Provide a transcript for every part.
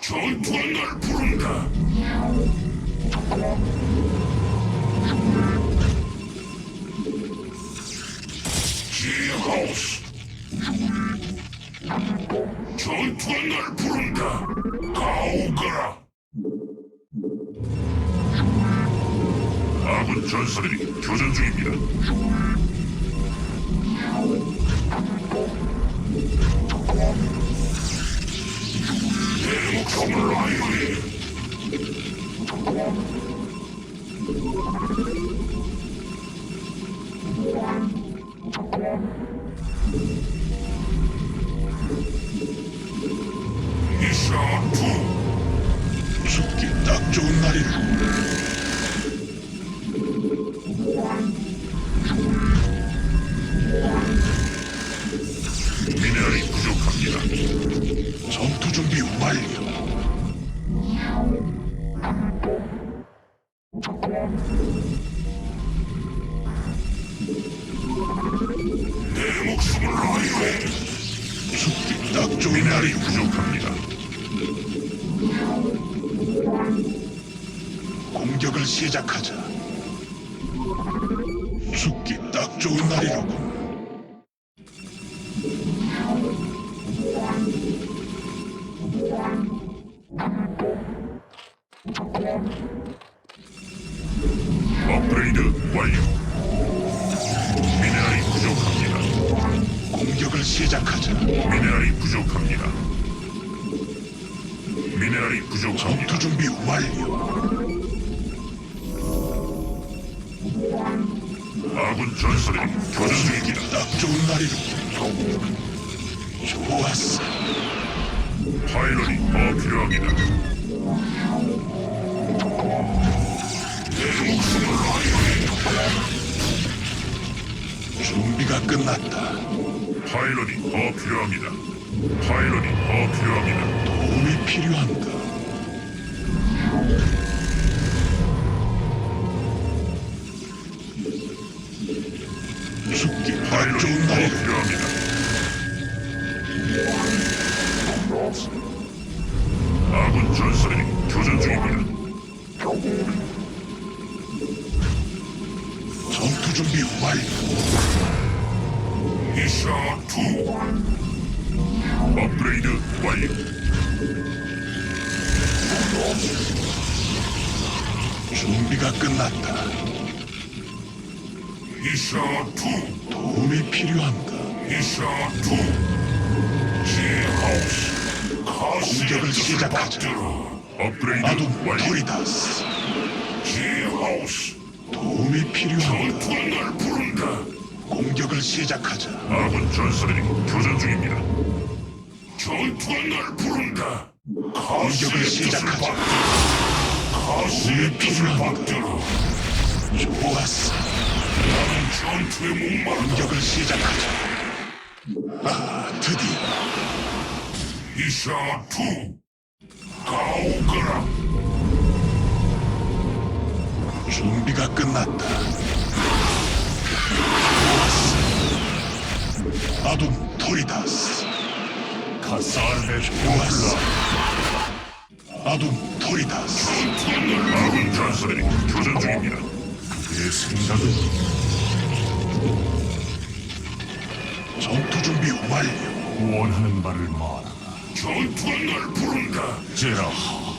전투한 날 부른다. 지하우스. 전투한 날 부른다. 가오거라. 아군 전사들이 교전 중입니다. 내 목숨을 아이오리. 이샤투 공격을 시작하자. 미네랄이 부족합니다. 미네랄이 부족합니다. 전투 준비 완료. 아군 전사들이 교전 중입니다. 딱 좋은 날이로군. 좋았어. 파일럿이 더 필요합니다. 내 목숨을 아이오리. 준비가 끝났다. 파일럿이 더 필요합니다. 파일럿이 더 필요합니다. 도움이 필요한가? 죽기 딱 파일럿이 좋은 더 필요합니다. 아군 전사들이 교전 중입니다. 전투 준비 완료. 이샤2 업그레이드 완료. 준비가 끝났다. 이샤2 도움이 필요한가? 이샤2 지하우스 공격을 시작하자. 업그레이드 아둠 완료. 토리다스. 지하우스 도움이? 전투한 날 부른다. 공격을 시작하자. 아군 전사들이 교전 중입니다. 전투한 날 부른다. 공격을 시작하자. 가시의 뜻을 필요한가? 받들어. 좋았어. 나는 전투에 목마르다. 공격을 시작하자. 아, 드디어 이샤2 가오거라. 준비가 끝났다. 아둠 토리다스. 가살의 좋았어. 아둠 토리다스. 아군 전사들이 교전 중입니다. 내 생각은 전투 준비 완료. 원하는 말을 말하라. 전투한 날 부른다. 제라하.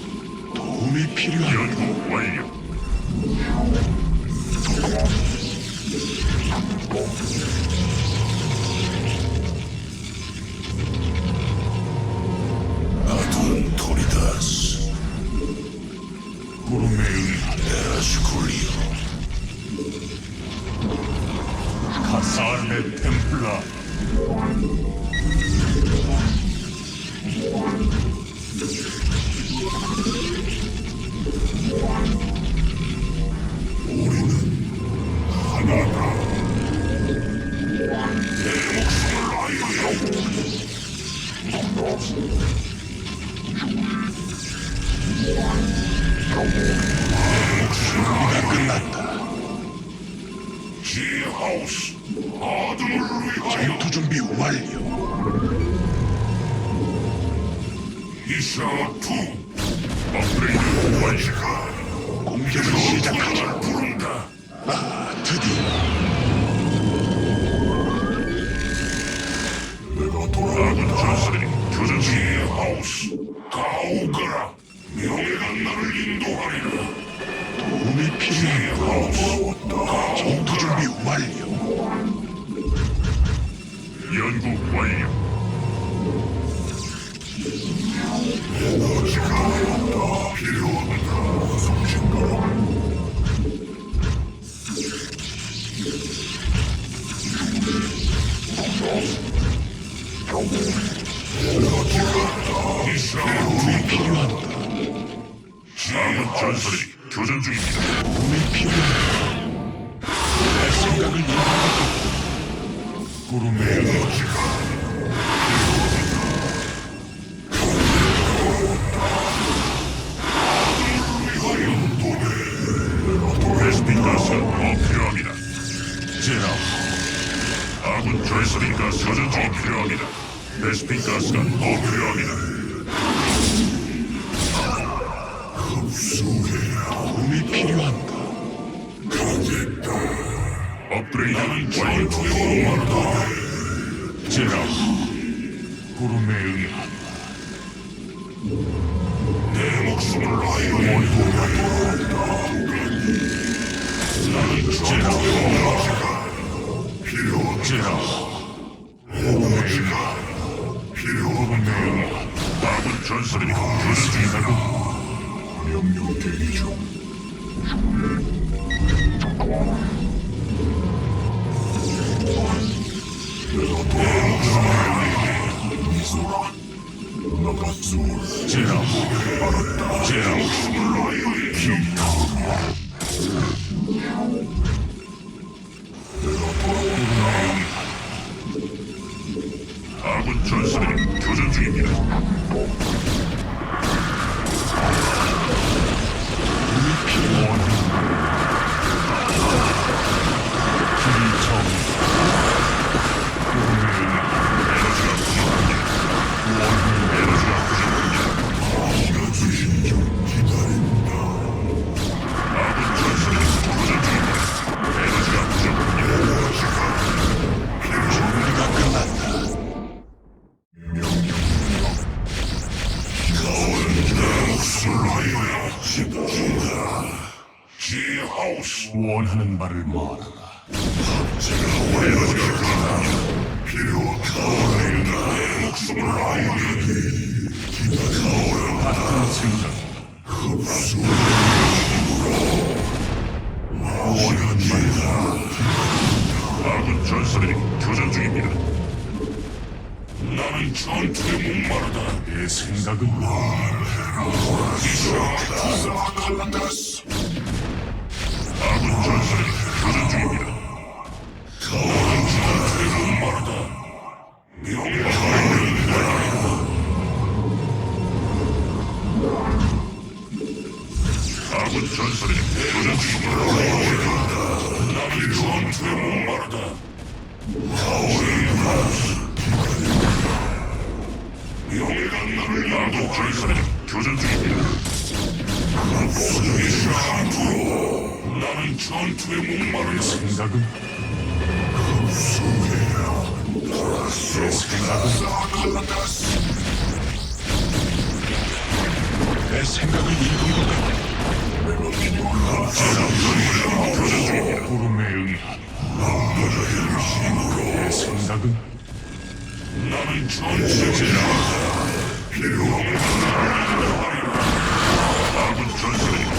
도움이 필요한가? 연구 완료. 구름의 에너지가 가스가 더 필요합니다. 제라, 아군 전설이 가스 교전 중이 필요합니다. 베스핀 가스가 더 필요합니다. 도움 업그레이드 완료. 제라, 구름의 응답. 내 목숨을 아이오의 나는 제라, 필요 제라, 응답. 필요 응답. 아군 전설이 교전 중이다고. 명령 대기 중. 아군 전설이 교전 중입니다. 원하는 말을 말하라. 제가 전설이 교전 중입니다. 나는 전투에 목마르다. 내 생각은 칼라다스. 아군 전설이 교전 중입니다. 나는 전투에 목마르다. 아군 전설이 교전 중입니다. 나를 아군 전설이 교전 중입니다. 나는 전투에 목마르다. 생각은 내 생각은 내 생각을 읽은 것 같다. 교전 중입니다. 구름의 응답. 내 생각은 나는 전투에 필요합니다. 아군 전설이 교전 중입니다.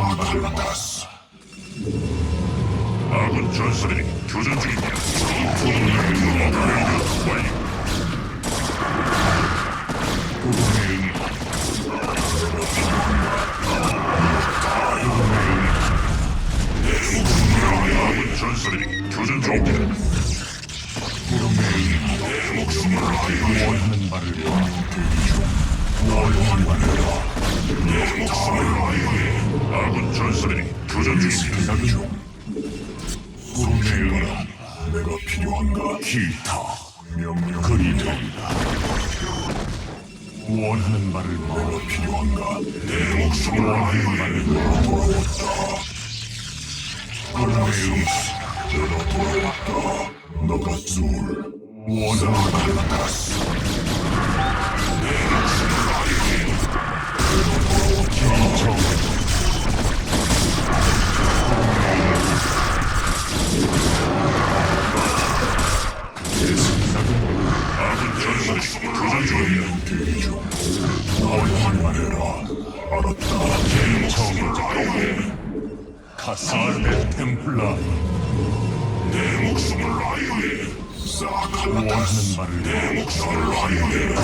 바를 칼라타스. 아군 전사들이 교전 중입니다. 업그레이드 완료. 구름의 아군 전사들이 교전 중입니다. 구름의 목숨을 원하는 바를 원하는 바를 아 군 전사들이 교전 중입니다. 생각은 구름의 내가 필요한가? 기타 명령 그리 된다 원하는 바를 말하 필요한가? 내 목숨을 원하는 바를 돌아왔다. 구름의 내가 돌아왔다. 너가 쏠. 원하는 칼라타스. 기청 내 대기 중. 원하는 말해라. 알았다. 템플라 내 목숨을 아유해. 싹 칼라타스. 원하는 바를 내 목숨을 아유해.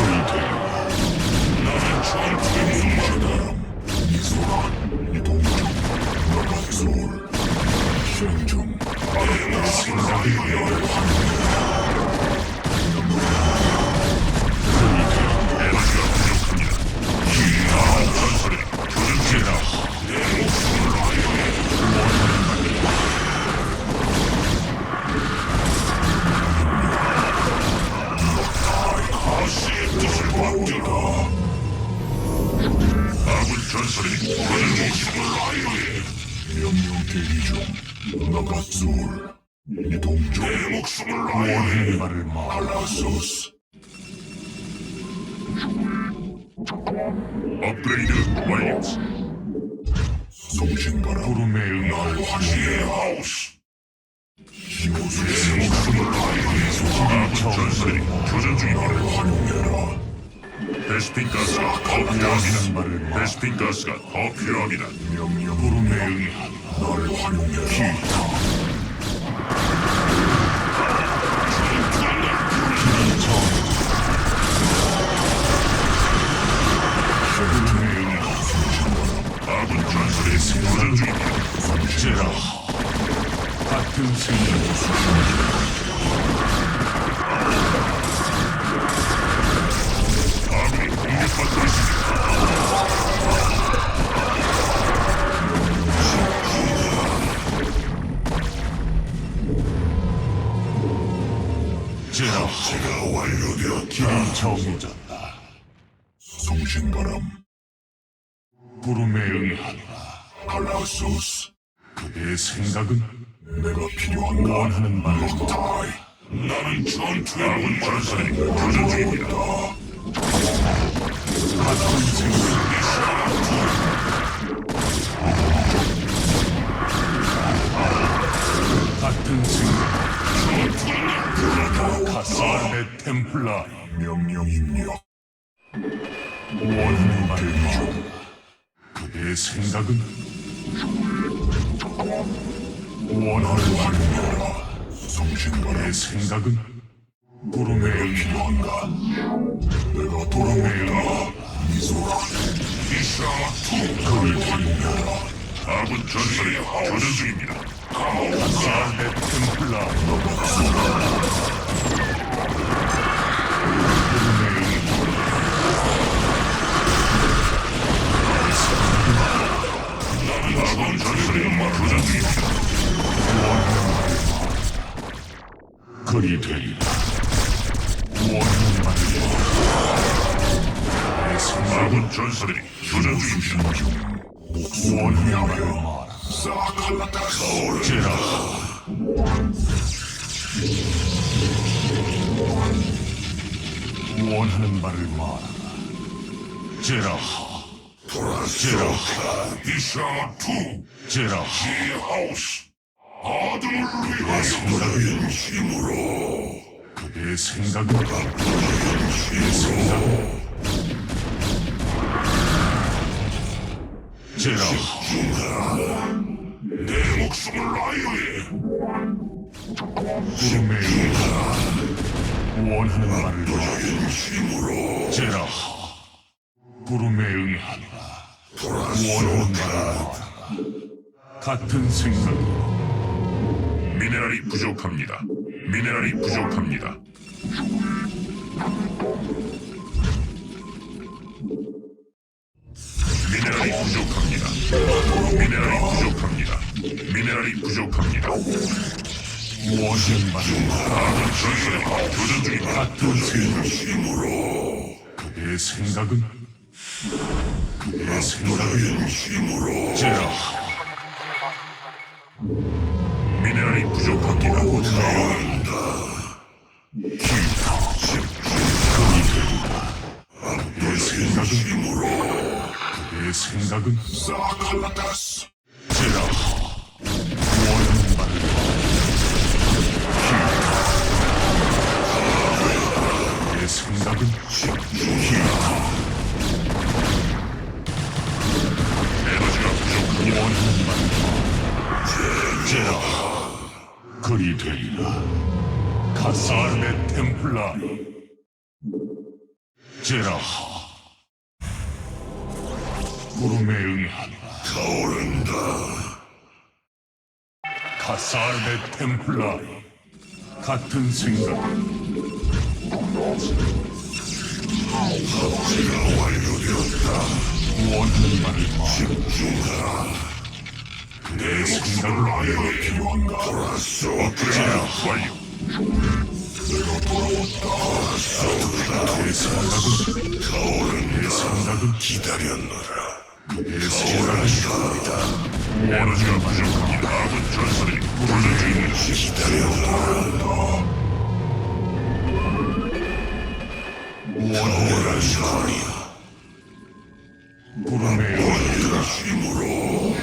나는 전투의 용마다. 이소라. 이동 중. 너가 쏠. 실행 중. 알았다. 생각이 너를 에 제가 완료되었다. 정해졌다 송신바람. 구름에 응하라 칼라소스. 그대의 생각은 아군 전사들이 교전 중입니다. 같은 생각 같은 생각 카살레 템플라 명령 입력. 원하는 바를 말하라 그대의 생각은 원하는 환영해라. 송신바람. 내 생각은 구름에 응 필요한가? 내가 돌아왔다. 미소라. 그리 환영하라 아군 전사들이 교전 중입니다. 카살레 템플라 아군 중입니다. 그리 되리라 아군 전사들이 교전 중입니다. 수신 중. 목숨을 원하는. 바를 말하라 싹 칼라타스. 제라 원하는 바를 말하라 제라 제라 이샤 투 제라 하우스 아들을 위하여 힘으로 그대의 생각은 그대의 생각은 제라 내 목숨을 아유해 응하 원하는 말을 힘으로 제라 구름의 응하노라 원하는 말을 같은 생각 미네랄이 부족합니다. 미네랄이 부족합니다. 미네랄이 부족합니다. 미네랄이 부족합니다. 미네랄이 부족합니다. 말을 아군 전선이 교전 중입니다. 생각 힘으로 그대의 생각은 그대의 생각은 힘으로 제라 미네랄이 부족합니다. 내 생각은 그대 의 생각은 사칼라타스 제라 원하는 말을 내 생각은 에너지가 부족합니다. 원하는 말을 제라. 그리 되리라. 카사르의 템플라리. 제라 구름에 응하노라 타오른다. 카사르의 템플라리 같은 생각 원하는 말을 내 생각을 아유의 필요한가? 돌아왔어. 업그레이드 완료. 내 생각은 내 생각은 기다렸노라. 내 생각은 에너지가 부족합니다. 아군 전선이 교전 중입니다. 기다렸노라. 원하는 소리야. 구름에 내가 힘으로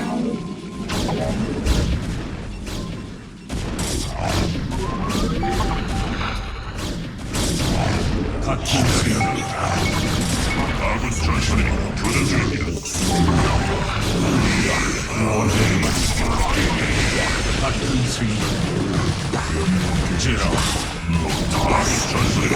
같은 생각 아군 전선이 교전 중입니다. 같은 생각 제라 아군 전선이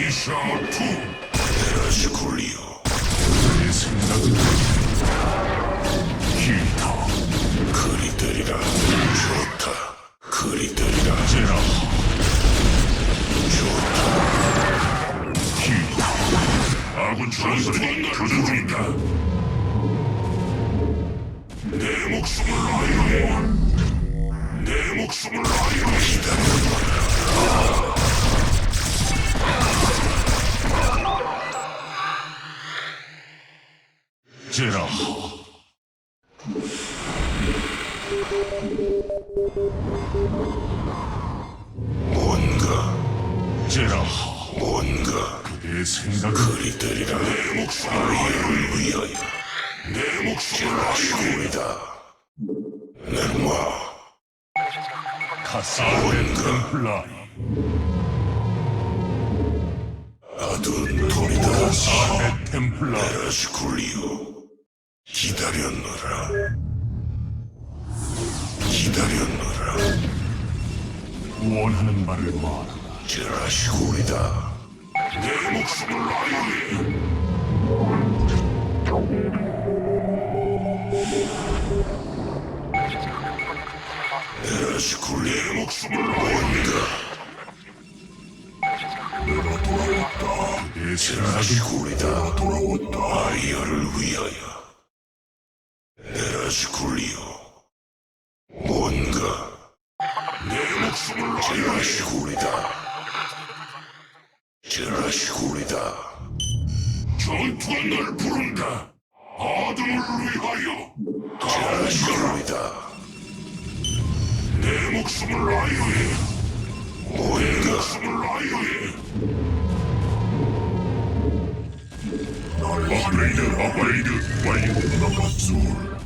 이샤투. 에라시쿨리오. 내 생각은 길다 그리 되리라. 좋다. 그리 되리라. 제라. 길다. 아군 전선이 교전 중입니다. 내 목숨을 아유해 내 목숨을 아유해 기다려 제라 뭔가 제라 뭔가 내 생각은 그리 되리라. 내 목숨을 위하여. 내 목숨을 아유이다. 넷마 카사르의 템플라리 아둔 토리다. 카사르의 템플라리 에라시쿨리오 기다렸노라 기다렸노라 원하는 말을 말하라 제라시쿨이다 내 목숨을 아유해 에스쿨리의 목숨을 보입니다. 내가 돌아왔다. 에스쿨리다 돌아왔다. 아이어를 위하여. 에라스쿨리오. 뭔가 내 목숨을 제라시쿨이다. 제라시쿨이다. 전투가 날 부른다. 아들을 위하여. 제라시쿨이다. 내 목숨을 아이어해. 내 목숨을 아이어해. 업그레이드 업그레이드 완료. 나가솔.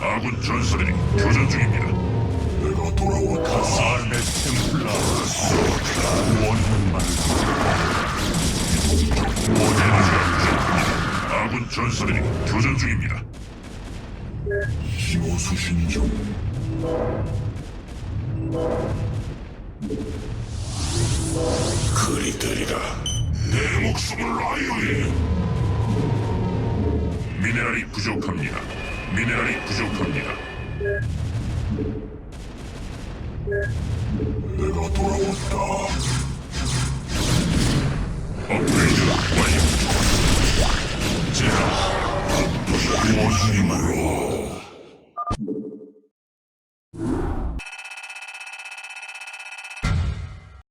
아군 전사들이 교전 중입니다. 내가 돌아왔다. 삶의 템플라 원한만 아군 전사들이 교전 중입니다. 신호 수신 중. 그리들이라 내 목숨을 아유해 미네랄이 부족합니다. 미네랄이 부족합니다. 내가 돌아왔다. 제라, 원수님으로.